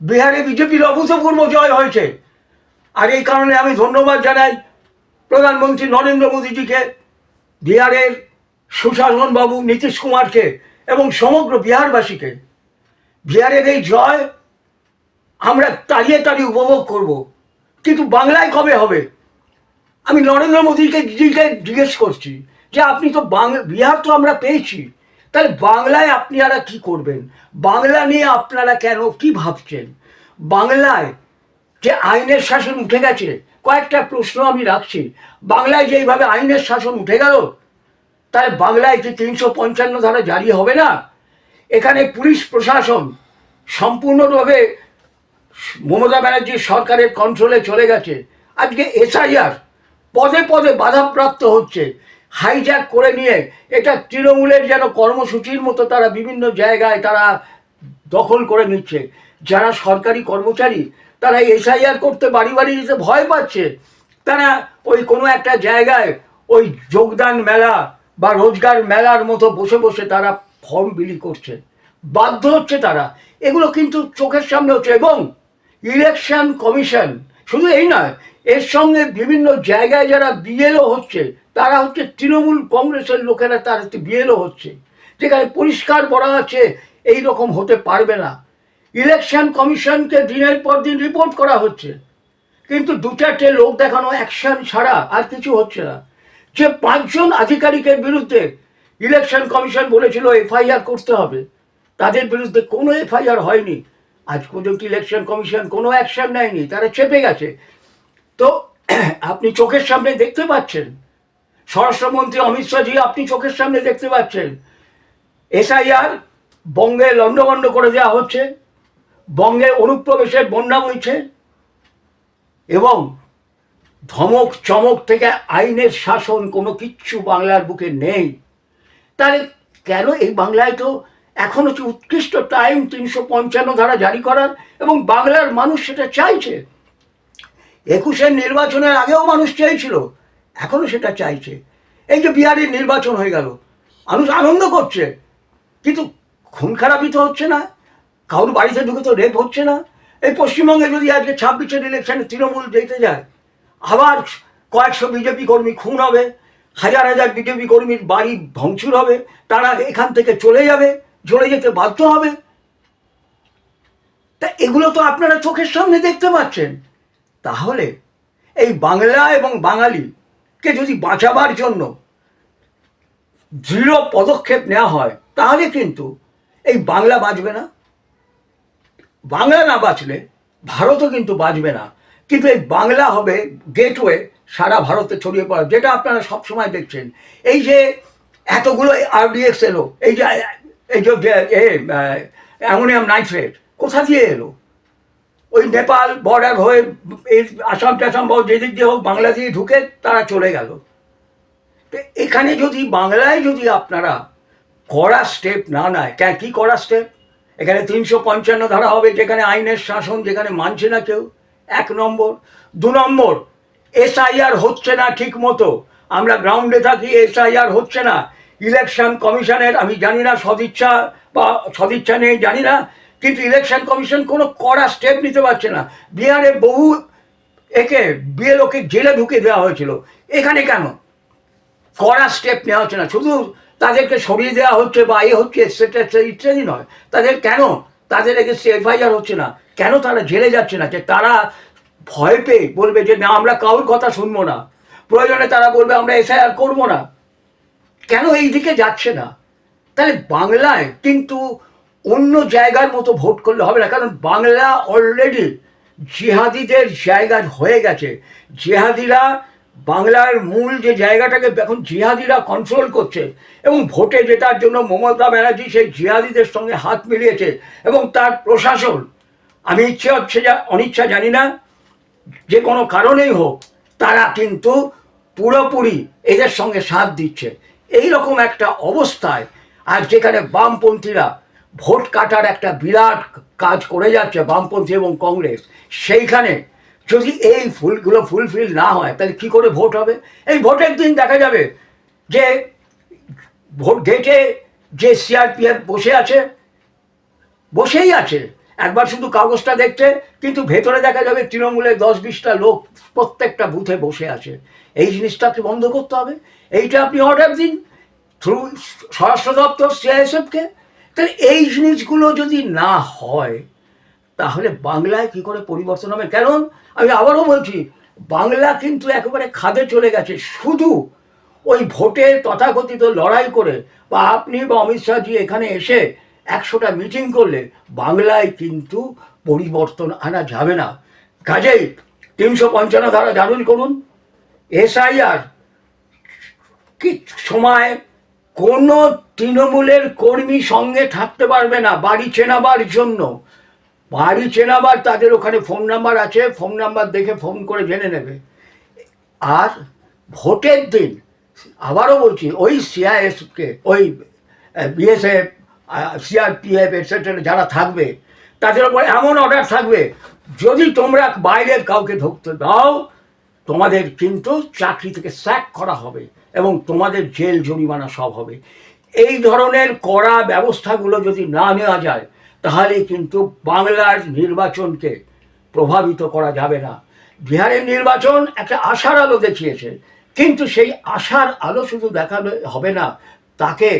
বিহারে বিজেপির অভূতপূর্ব জয় হয়েছে। আর এই কারণে আমি ধন্যবাদ জানাই প্রধানমন্ত্রী নরেন্দ্র মোদীজিকে, বিহারের সুশাসন বাবু নীতিশ কুমারকে এবং সমগ্র বিহারবাসীকে। বিহারের এই জয় আমরা তাড়িয়ে তাড়িয়ে উপভোগ করব। কিন্তু বাংলায় কবে হবে? আমি নরেন্দ্র মোদীকে জিকে জিজ্ঞেস করছি যে আপনি তো বাংলা বিহার তো আমরা পেয়েছি। তাহলে বাংলায় আপনারা কি করবেন? বাংলা নিয়ে আপনারা কেন কি ভাবছেন? বাংলায় যে আইনের শাসন উঠে গেছে, কয়েকটা প্রশ্ন আমি রাখছি। বাংলায় যে এইভাবে আইনের শাসন উঠে গেল, তাহলে বাংলায় কি তিনশো পঞ্চান্ন ধারা জারি হবে না, এখানে পুলিশ প্রশাসন সম্পূর্ণভাবে মমতা ব্যানার্জির সরকারের কন্ট্রোলে চলে গেছে। আজকে এসআইআর পদে পদে বাধাপ্রাপ্ত হচ্ছে। হাইজ্যাক করে নিয়ে এটা তৃণমূলের যেন কর্মসূচির মতো তারা বিভিন্ন জায়গায় তারা দখল করে নিচ্ছে। যারা সরকারি কর্মচারী, তারা এসআইআর করতে বাড়ি বাড়ি যেতে ভয় পাচ্ছে। তারা ওই কোনো একটা জায়গায় ওই যোগদান মেলা বা রোজগার মেলার মতো বসে বসে তারা ফর্ম বিলি করছে। বাধ্য হচ্ছে তারা। এগুলো কিন্তু চোখের সামনে হচ্ছে এবং ইলেকশন কমিশন শুধু এই নয়, এর সঙ্গে বিভিন্ন জায়গায় যারা বিএলও হচ্ছে তারা হচ্ছে তৃণমূল কংগ্রেসের লোকেরা, তার একটি বিএলও হচ্ছে, যেখানে পরিষ্কার বলা আছে এই রকম হতে পারবে না। ইলেকশন কমিশনকে দিনের পর দিন রিপোর্ট করা হচ্ছে, কিন্তু দু চারটে লোক দেখানো অ্যাকশন ছাড়া আর কিছু হচ্ছে না। যে পাঁচজন আধিকারিকের বিরুদ্ধে ইলেকশন কমিশন বলেছিল এফআইআর করতে হবে, তাদের বিরুদ্ধে কোনো এফআইআর হয়নি। আজ পর্যন্ত ইলেকশন কমিশন কোনো অ্যাকশন নেয়নি, তারা চেপে গেছে। তো আপনি চোখের সামনে দেখতে পাচ্ছেন স্বরাষ্ট্রমন্ত্রী অমিত শাহজি আপনি চোখের সামনে দেখতে পাচ্ছেন। এসআইআর বঙ্গে লণ্ডভণ্ড করে দেওয়া হচ্ছে, বঙ্গে অনুপ্রবেশের বন্যা বইছে, এবং ধমক চমক থেকে আইনের শাসন কোনো কিচ্ছু বাংলার বুকে নেই। তাহলে কেন এই বাংলায় তো এখন হচ্ছে উৎকৃষ্ট টাইম তিনশো পঞ্চান্ন ধারা জারি করার, এবং বাংলার মানুষ সেটা চাইছে? একুশের নির্বাচনের আগেও মানুষ চাইছিল এখনও সেটা চাইছে। এই যে বিহারের নির্বাচন হয়ে গেল, মানুষ আনন্দ করছে, কিন্তু খুন খারাপই তো হচ্ছে না, কারোর বাড়িতে ঢুকে তো রেপ হচ্ছে না। এই পশ্চিমবঙ্গে যদি আজকে ছাব্বিশের ইলেকশনে তৃণমূল যেতে যায়, আবার কয়েকশো বিজেপি কর্মী খুন হবে, হাজার হাজার বিজেপি কর্মীর বাড়ি ভাঙচুর হবে, তারা এখান থেকে চলে যাবে চলে যেতে বাধ্য হবে। তা এগুলো তো আপনারা চোখের সামনে দেখতে পাচ্ছেন। তাহলে এই বাংলা এবং বাঙালিকে যদি বাঁচাবার জন্য দৃঢ় পদক্ষেপ নেওয়া হয়, তাহলে কিন্তু এই বাংলা বাঁচবে না। বাংলা না বাঁচলে ভারতও কিন্তু বাঁচবে না। কিন্তু এই বাংলা হবে গেটওয়ে সারা ভারতে ছড়িয়ে পড়া, যেটা আপনারা সবসময় দেখছেন। এই যে এতগুলো আরডিএক্স এলো, এই যে এই যে অ্যামোনিয়াম নাইট্রেট, কোথা দিয়ে এলো? ওই নেপাল বর্ডার হয়ে এই আসাম টাসাম বা যেদিক দিয়ে হোক, বাংলা দিয়ে ঢুকে তারা চলে গেল। তো এখানে যদি, বাংলায় যদি আপনারা কড়া স্টেপ না নেয়, কেন, কী কড়া স্টেপ এখানে তিনশো পঞ্চান্ন ধারা হবে, যেখানে আইনের শাসন, যেখানে মানছে না কেউ, এক নম্বর। দু নম্বর, এসআইআর হচ্ছে না ঠিক মতো। আমরা গ্রাউন্ডে থাকি, এসআইআর হচ্ছে না। ইলেকশন কমিশনের, আমি জানি না, সদিচ্ছা বা সদিচ্ছা নেই, জানি না। কিন্তু ইলেকশন কমিশন কোনো কড়া স্টেপ নিতে পারছে না। বিহারে বহু একে বিএলওকে জেলে ঢুকে দেওয়া হয়েছিল। এখানে কেন? কড়া স্টেপ নেওয়া হচ্ছে না। শুধু তাদেরকে সরিয়ে দেওয়া হচ্ছে বা এ হচ্ছে সেটা ইত্যাদি নয়। তাদের কেন? তাদের এগেস্টে এফআইআর হচ্ছে না। কেন তারা জেলে যাচ্ছে না? যে তারা ভয় পেয়ে বলবে যে, না, আমরা কারোর কথা শুনব না। প্রয়োজনে তারা বলবে, আমরা এসআইআর করব না। কেন এই দিকে যাচ্ছে না? তাহলে বাংলায় কিন্তু অন্য জায়গার মতো ভোট করলে হবে না, কারণ বাংলা অলরেডি জিহাদিদের জায়গা হয়ে গেছে। জিহাদিরা বাংলার মূল যে জায়গাটাকে এখন জিহাদিরা কন্ট্রোল করছে এবং ভোটে জেতার জন্য মমতা ব্যানার্জি সেই জিহাদিদের সঙ্গে হাত মিলিয়েছে এবং তার প্রশাসন, আমি ইচ্ছে হচ্ছে যা, অনিচ্ছা জানি না, যে কোনো কারণেই হোক, তারা কিন্তু পুরোপুরি এদের সঙ্গে সাথ দিচ্ছে। এই রকম একটা অবস্থায় আর যেখানে বামপন্থীরা ভোট কাটার একটা বিরাট কাজ করে যাচ্ছে বামপন্থী এবং কংগ্রেস, সেইখানে যদি এই ফুলগুলো ফুলফিল না হয়, তাহলে কি করে ভোট হবে? এই ভোটের দিন দেখা যাবে যে ভোট গেটে যে সিআরপিএফ বসে আছে, বসেই আছে। একবার শুধু কাগজটা দেখছে, কিন্তু ভেতরে দেখা যাবে তৃণমূলের দশ বিশটা লোক প্রত্যেকটা বুথে বসে আছে। এই জিনিসটা জিনিসটাকে বন্ধ করতে হবে? এইটা আপনি অর্ডার দিন। থ্রু স্বরাষ্ট্র দপ্তর সিআইএসএফকে তাহলে এই জিনিসগুলো যদি না হয়, তাহলে বাংলায় কি করে পরিবর্তন হবে? কেন? আমি আবারও বলছি, বাংলা কিন্তু একেবারে খাদে চলে গেছে। শুধু ওই ভোটে তথাকথিত লড়াই করে বা আপনি বা অমিত শাহজি এখানে এসে একশোটা মিটিং করলে বাংলায় কিন্তু পরিবর্তন আনা যাবে না। কাজেই তিনশো পঞ্চান্ন ধারা জানুন করুন। এসআইআর কি সময় কোনো তৃণমূলের কর্মী সঙ্গে থাকতে পারবে না বাড়ি চেনাবার জন্য। বাড়ি চেনাবার তাদের ওখানে ফোন নাম্বার আছে, ফোন নাম্বার দেখে ফোন করে জেনে নেবে। আর ভোটের দিন, আবারও বলছি, ওই সিআইএসকে ওই বিএসএফ সিআরপিএফ এটসেট্রা যারা থাকবে, তাদের উপর এমন অর্ডার থাকবে, যদি তোমরা বাইরের কাউকে ঢুকতে দাও, তোমাদের কিন্তু চাকরি থেকে স্যাক করা হবে। এবং তোমাদের জেল জরিমানা সব হবে। এই ধরনের কড়া ব্যবস্থাগুলো যদি না নেওয়া যায়, তাহলে কিন্তু বাংলার নির্বাচনকে প্রভাবিত করা যাবে না। বিহারের নির্বাচন একটা আশার আলো দেখিয়েছে, কিন্তু সেই আশার আলো শুধু দেখানো হবে না, তাকে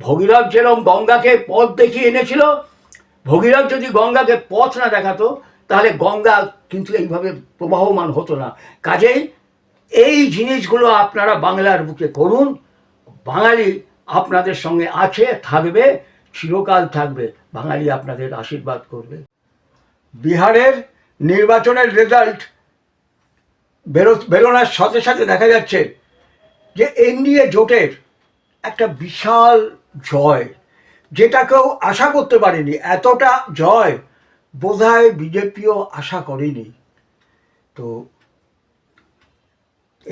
ভগীরথ যেরকম গঙ্গাকে পথ দেখিয়ে এনেছিল, ভগীরথ যদি গঙ্গাকে পথ না দেখাতো, তাহলে গঙ্গা কিন্তু এইভাবে প্রবাহমান হতো না। কাজেই এই জিনিসগুলো আপনারা বাংলার বুকে করুন। বাঙালি আপনাদের সঙ্গে আছে, থাকবে, চিরকাল থাকবে। বাঙালি আপনাদের আশীর্বাদ করবে। বিহারের নির্বাচনের রেজাল্ট বেরো, বেরোনোর সাথে সাথে দেখা যাচ্ছে যে এনডিএ জোটের একটা বিশাল জয়, যেটা কেউ আশা করতে পারেনি। এতটা জয় বোধহয় বিজেপিও আশা করেনি। তো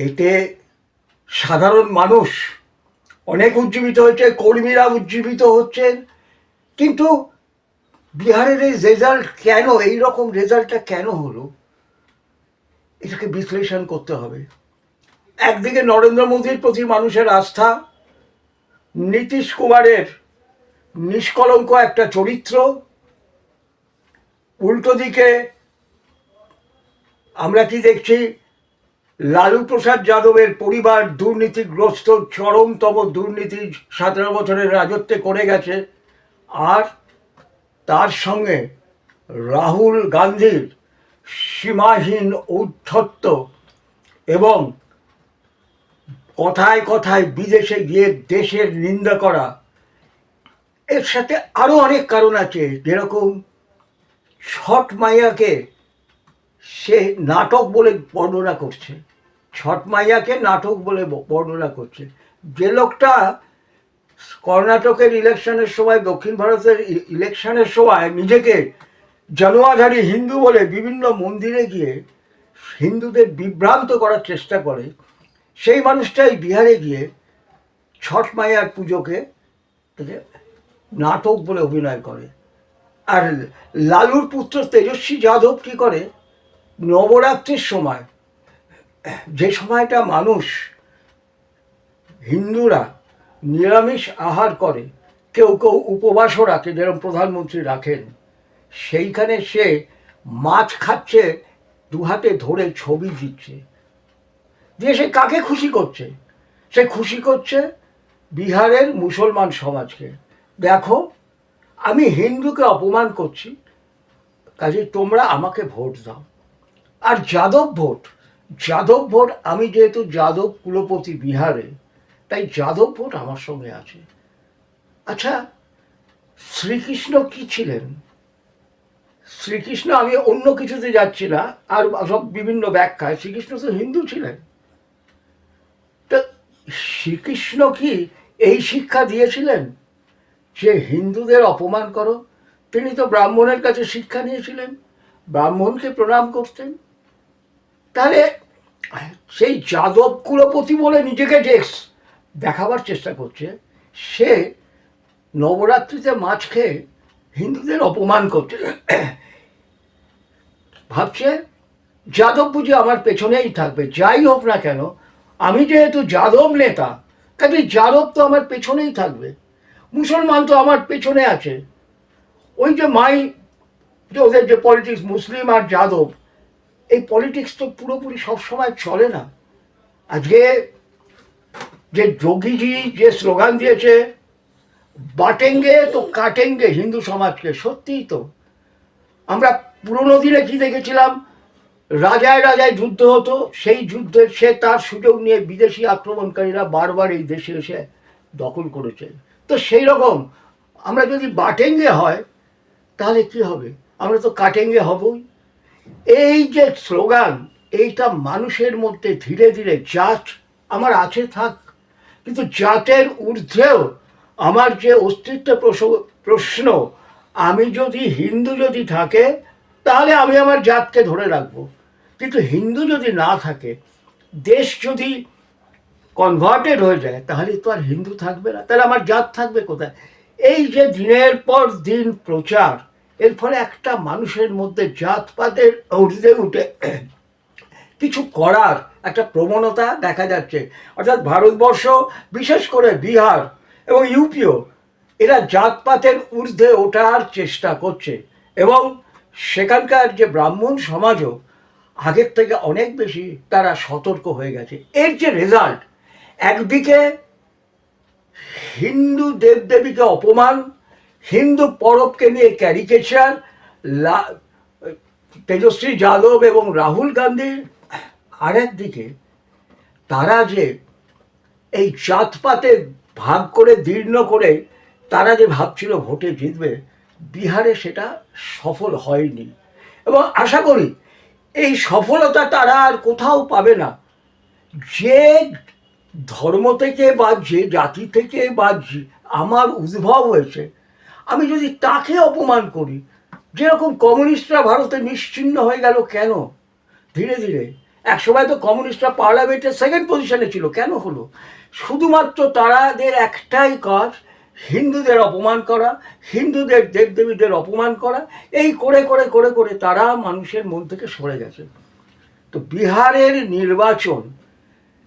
এতে সাধারণ মানুষ অনেক উজ্জীবিত হচ্ছে কর্মীরা উজ্জীবিত হচ্ছেন কিন্তু বিহারের এই রেজাল্ট কেন, এই রকম রেজাল্টটা কেন হলো? এটাকে বিশ্লেষণ করতে হবে। একদিকে নরেন্দ্র মোদীর প্রতি মানুষের আস্থা, নীতিশ কুমারের নিষ্কলঙ্ক একটা চরিত্র। উল্টো দিকে আমরা কি দেখছি লালু প্রসাদ যাদবের পরিবার দুর্নীতিগ্রস্ত, চরমতম দুর্নীতি সতেরো বছরের রাজত্বে করে গেছে। আর তার সঙ্গে রাহুল গান্ধীর সীমাহীন ঔদ্ধত্য এবং কথায় কথায় বিদেশে গিয়ে দেশের নিন্দা করা, এর সাথে আরও অনেক কারণ আছে। যেরকম ছট মাইয়াকে সে নাটক বলে বর্ণনা করছে, ছট মাইয়াকে নাটক বলে বর্ণনা করছে। যে লোকটা কর্ণাটকের ইলেকশনের সময়, দক্ষিণ ভারতের ইলেকশনের সময় নিজেকে জনোয়াধারী হিন্দু বলে বিভিন্ন মন্দিরে গিয়ে হিন্দুদের বিভ্রান্ত করার চেষ্টা করে, সেই মানুষটাই বিহারে গিয়ে ছট মাইয়ার পুজোকে নাটক বলে অভিনয় করে। আর লালুর পুত্র তেজস্বী যাদব কী করে? নবরাত্রির সময়, যে সময়টা মানুষ হিন্দুরা নিরামিষ আহার করে, কেউ কেউ উপবাসও রাখে, যেরকম প্রধানমন্ত্রী রাখেন, সেইখানে সে মাছ খাচ্ছে, দু হাতে ধরে ছবি দিচ্ছে। দিয়ে সে কাকে খুশি করছে? সে খুশি করছে বিহারের মুসলমান সমাজকে। দেখো, আমি হিন্দুকে অপমান করছি কাজে তোমরা আমাকে ভোট দাও। আর যাদব ভোট যাদব ভোট, আমি যেহেতু যাদব কুলপতি বিহারে, তাই যাদব ভোট আমার সঙ্গে আছে। আচ্ছা শ্রীকৃষ্ণ কি ছিলেন? শ্রীকৃষ্ণ, আমি অন্য কিছুতে যাচ্ছি না, আর সব বিভিন্ন ব্যাখ্যায় শ্রীকৃষ্ণ তো হিন্দু ছিলেন। তা শ্রীকৃষ্ণ কি এই শিক্ষা দিয়েছিলেন যে হিন্দুদের অপমান করো? তিনি তো ব্রাহ্মণের কাছে শিক্ষা নিয়েছিলেন, ব্রাহ্মণকে প্রণাম করতেন। তাহলে সেই যাদব কুলপতি বলে নিজেকে যে দেখাবার চেষ্টা করছে, সে নবরাত্রিতে মাছ খেয়ে হিন্দুদের অপমান করছে। ভাবছে, যাদব বুঝি আমার পেছনেই থাকবে, যাই হোক না কেন, আমি যেহেতু যাদব নেতা কাজে যাদব তো আমার পেছনেই থাকবে। মুসলমান তো আমার পেছনে আছে। ওই যে মাই, যে ওদের যে পলিটিক্স মুসলিম আর যাদব এই পলিটিক্স তো পুরোপুরি সবসময় চলে না। আজকে যে যোগীজি যে স্লোগান দিয়েছে, বাটেঙ্গে তো কাটেঙ্গে হিন্দু সমাজকে, সত্যিই তো। আমরা পুরোনো দিনে কি দেখেছিলাম? রাজায় রাজায় যুদ্ধ হতো, সেই যুদ্ধে সে তার সুযোগ নিয়ে বিদেশি আক্রমণকারীরা বারবার এই দেশে এসে দখল করেছে। তো সেই রকম আমরা যদি বাটেঙ্গে হয়, তাহলে কি হবে? আমরা তো কাটেঙ্গে হবই। এই যে স্লোগান, এইটা মানুষের মধ্যে ধীরে ধীরে জাত আমার আছে থাক, কিন্তু জাতের ঊর্ধ্বেও আমার যে অস্তিত্ব প্রশ্ন, আমি যদি হিন্দু যদি থাকে, তাহলে আমি আমার জাতকে ধরে রাখব। কিন্তু হিন্দু যদি না থাকে, দেশ যদি কনভার্টেড হয়ে যায়, তাহলে তো আর হিন্দু থাকবে না, তাহলে আমার জাত থাকবে কোথায়? এই যে দিনের পর দিন প্রচার এর ফলে একটা মানুষের মধ্যে জাতপাতের ঊর্ধ্বে উঠে কিছু করার একটা প্রবণতা দেখা যাচ্ছে। অর্থাৎ ভারতবর্ষ, বিশেষ করে বিহার এবং ইউপিও এরা জাতপাতের ঊর্ধ্বে ওঠার চেষ্টা করছে এবং সেখানকার যে ব্রাহ্মণ সমাজও আগের থেকে অনেক বেশি তারা সতর্ক হয়ে গেছে। এর যে রেজাল্ট একদিকে হিন্দু দেবদেবীকে অপমান হিন্দু পরবকে নিয়ে ক্যারিকেচার তেজস্বী যাদব এবং রাহুল গান্ধীর আরেক দিকে তারা যে এই জাতপাতে ভাগ করে, দীর্ণ করে তারা যে ভাবছিল ভোটে জিতবে, বিহারে সেটা সফল হয়নি। এবং আশা করি এই সফলতা তারা আর কোথাও পাবে না। যে ধর্ম থেকে বা যে জাতি থেকে বা আমার উদ্ভব হয়েছে আমি যদি তাকে অপমান করি, যেরকম কমিউনিস্টরা ভারতে নিশ্চিহ্ন হয়ে গেল কেন? ধীরে ধীরে। একসময় তো কমিউনিস্টরা পার্লামেন্টের সেকেন্ড পজিশনে ছিল, কেন হলো? শুধুমাত্র তারাদের একটাই কাজ, হিন্দুদের অপমান করা, হিন্দুদের দেবদেবীদের অপমান করা, এই করে করে করে করে তারা মানুষের মন থেকে সরে গেছে। তো বিহারের নির্বাচন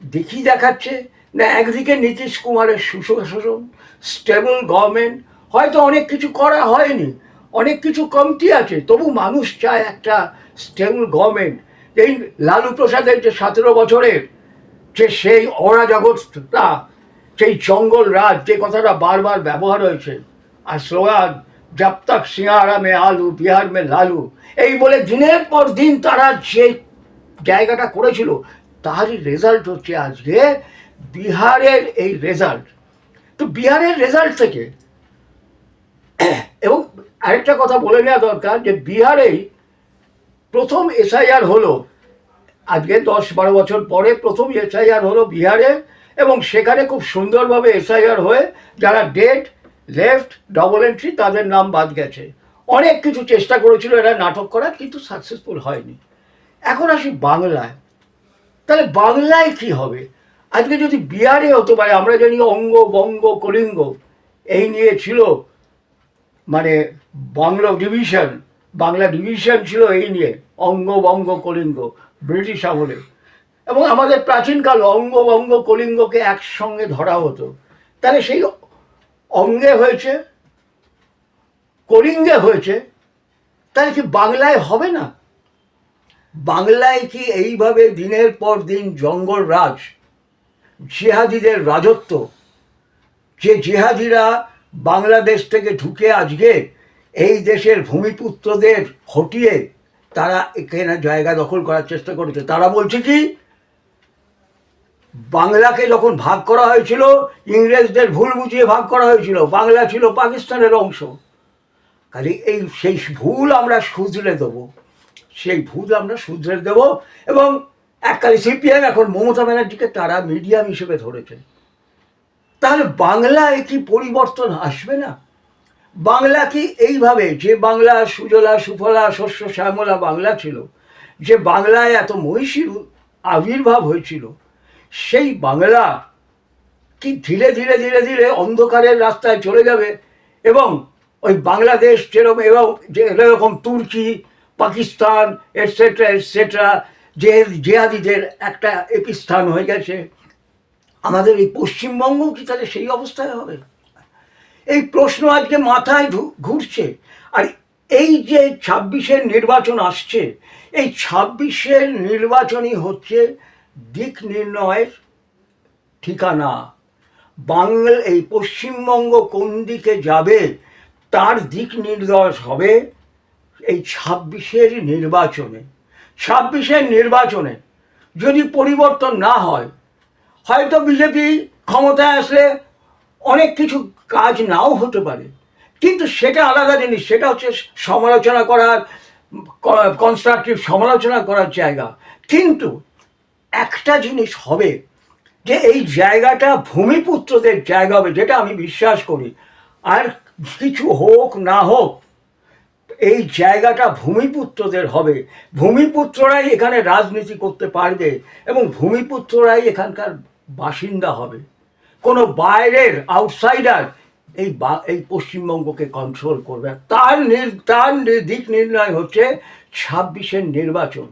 দেখি দেখাচ্ছে, না একদিকে নীতিশ কুমারের সুশাসন স্টেবল গভর্নমেন্ট হয়তো অনেক কিছু করা হয়নি, অনেক কিছু কমতি আছে, তবু মানুষ চায় একটা স্টেবল গভর্নমেন্ট এই লালু প্রসাদের যে সতেরো বছরের যে সেই অরাজগৎটা সেই জঙ্গল রাজ, যে কথাটা বারবার ব্যবহার হয়েছে, আর স্লোগান, জব তক সিঙ্গারা মে আলু, বিহার মে লালু। এই বলে দিনের পর দিন তারা যে জায়গাটা করেছিল, তারই রেজাল্ট হচ্ছে আজকে বিহারের এই রেজাল্ট তো বিহারের রেজাল্ট থেকে এবং আরেকটা কথা বলে নেওয়া দরকার যে বিহারেই প্রথম এসআইআর হলো আজকে দশ বারো বছর পরে প্রথম এসআইআর হলো বিহারে এবং সেখানে খুব সুন্দরভাবে এসআইআর হয়ে যারা ডেট, লেফট ডবল এন্ট্রি তাদের নাম বাদ গেছে। অনেক কিছু চেষ্টা করেছিল এরা নাটক করার কিন্তু সাকসেসফুল হয়নি। এখন আসি বাংলায়। তাহলে বাংলায় কি হবে? আজকে যদি বিহারে হতো পারে আমরা জানি অঙ্গ, বঙ্গ, কলিঙ্গ, এই নিয়ে ছিল মানে বাংলা ডিভিশন বাংলা ডিভিশন ছিল এই নিয়ে অঙ্গ বঙ্গ কলিঙ্গ, ব্রিটিশ আমলে। এবং আমাদের প্রাচীনকাল অঙ্গ বঙ্গ কলিঙ্গকে একসঙ্গে ধরা হতো। তাহলে সেই অঙ্গে হয়েছে, কলিঙ্গে হয়েছে, তাহলে কি বাংলায় হবে না? বাংলায় কি এইভাবে দিনের পর দিন জঙ্গল রাজ, জেহাদিদের রাজত্ব, যে জিহাদিরা বাংলাদেশ থেকে ঢুকে আজকে এই দেশের ভূমিপুত্রদের হটিয়ে তারা এখানে জায়গা দখল করার চেষ্টা করেছে। তারা বলছে কি, বাংলাকে যখন ভাগ করা হয়েছিল, ইংরেজদের ভুল বুঝিয়ে ভাগ করা হয়েছিল। বাংলা ছিল পাকিস্তানের অংশ। খালি এই সেই ভুল আমরা শুধরে দেবো। সেই ভুল আমরা শুধরে দেব এবং এককালে সিপিএম, এখন মমতা ব্যানার্জিকে তারা মিডিয়াম হিসেবে ধরেছে। তাহলে বাংলায় কি পরিবর্তন আসবে না? বাংলা কি এইভাবে, যে বাংলা সুজলা, সুফলা, শস্য, শ্যামলা বাংলা ছিল, যে বাংলায় এত মহিষীর আবির্ভাব হয়েছিল, সেই বাংলা কি ধীরে ধীরে ধীরে ধীরে অন্ধকারের রাস্তায় চলে যাবে এবং ওই বাংলাদেশ যেরকম, এবং যেরকম তুর্কি, পাকিস্তান এটসেট্রা এটসেট্রা যে জেহাদিদের একটা এপিস্থান হয়ে গেছে। আমাদের এই পশ্চিমবঙ্গ কি তাহলে সেই অবস্থায় হবে? এই প্রশ্ন আজকে মাথায় ঘুরছে। আর এই যে ছাব্বিশের নির্বাচন আসছে, এই ছাব্বিশের নির্বাচনই হচ্ছে দিক নির্ণয়ের ঠিকানা। বাংলা এই পশ্চিমবঙ্গ কোন দিকে যাবে, তার দিক নির্দেশ হবে এই ছাব্বিশের নির্বাচনে। ছাব্বিশের নির্বাচনে যদি পরিবর্তন না হয় হয়তো বিজেপি ক্ষমতায় আসলে অনেক কিছু কাজ নাও হতে পারে। কিন্তু সেটা আলাদা জিনিস, সেটা হচ্ছে সমালোচনা করার কনস্ট্রাকটিভ সমালোচনা করার জায়গা। কিন্তু একটা জিনিস হবে যে এই জায়গাটা ভূমিপুত্রদের জায়গা হবে, যেটা আমি বিশ্বাস করি। আর কিছু হোক না হোক, এই জায়গাটা ভূমিপুত্রদের হবে। ভূমিপুত্ররাই এখানে রাজনীতি করতে পারবে এবং ভূমিপুত্ররাই এখানকার বাসিন্দা হবে। কোনো বাইরের আউটসাইডার এই বা- এই পশ্চিমবঙ্গকে কন্ট্রোল করবে। তার তার দিক নির্ণয় হচ্ছে ছাব্বিশের নির্বাচন।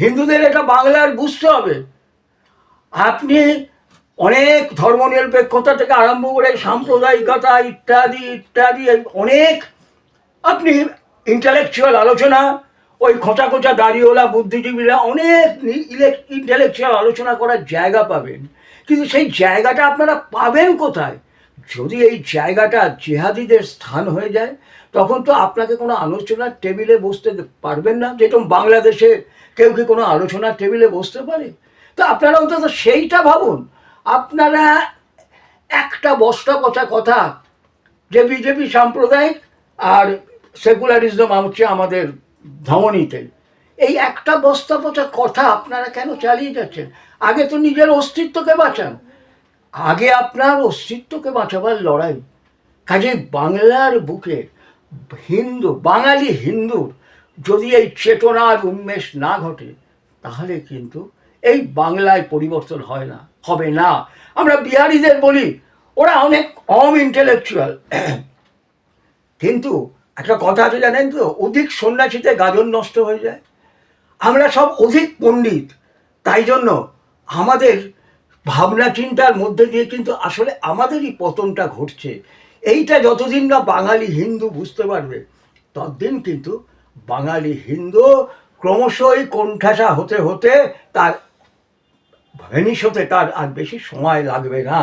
হিন্দুদের এটা বাংলার বুঝতে হবে। আপনি অনেক ধর্মনিরপেক্ষতা থেকে আরম্ভ করে সাম্প্রদায়িকতা ইত্যাদি ইত্যাদি অনেক আপনি ইন্টালেকচুয়াল আলোচনা, ওই খোঁচা খোঁচা দাড়িওয়ালা, বুদ্ধিজীবীরা অনেক ইন্টালেকচুয়াল আলোচনা করার জায়গা পাবেন। কিন্তু সেই জায়গাটা আপনারা পাবেন কোথায়? যদি এই জায়গাটা জেহাদিদের স্থান হয়ে যায়, তখন তো আপনাকে কোনো আলোচনার টেবিলে বসতে পারবেন না যেরকম বাংলাদেশে কেউ কি কোনো আলোচনার টেবিলে বসতে পারে? তো আপনারা অন্তত সেইটা ভাবুন। আপনারা একটা বস্তা পচা কথা যে বিজেপি সাম্প্রদায়িক আর সেকুলারিজম হচ্ছে আমাদের ধমনীতে। এই একটা বস্তা পচা কথা আপনারা কেন চালিয়ে যাচ্ছেন? আগে তো নিজের অস্তিত্বকে বাঁচান। আগে আপনার অস্তিত্বকে বাঁচাবার লড়াই। কাজে বাংলার বুকে হিন্দু, বাঙালি হিন্দুর যদি এই চেতনার উন্মেষ না ঘটে, তাহলে কিন্তু এই বাংলায় পরিবর্তন হয় না, হবে না। আমরা বিহারিদের বলি, ওরা অনেক কম ইন্টেলেকচুয়াল কিন্তু একটা কথা আছে জানেন তো, অধিক সন্ন্যাসীতে গাজন নষ্ট হয়ে যায়। আমরা সব অধিক পণ্ডিত। তাই জন্য আমাদের ভাবনা চিন্তার মধ্যে দিয়ে কিন্তু আসলে আমাদেরই পতনটা ঘটছে। এইটা যতদিন না বাঙালি হিন্দু বুঝতে পারবে, ততদিন কিন্তু বাঙালি হিন্দু ক্রমশই কোণঠাসা হতে হতে তার ভেনিস হতে তার আর বেশি সময় লাগবে না।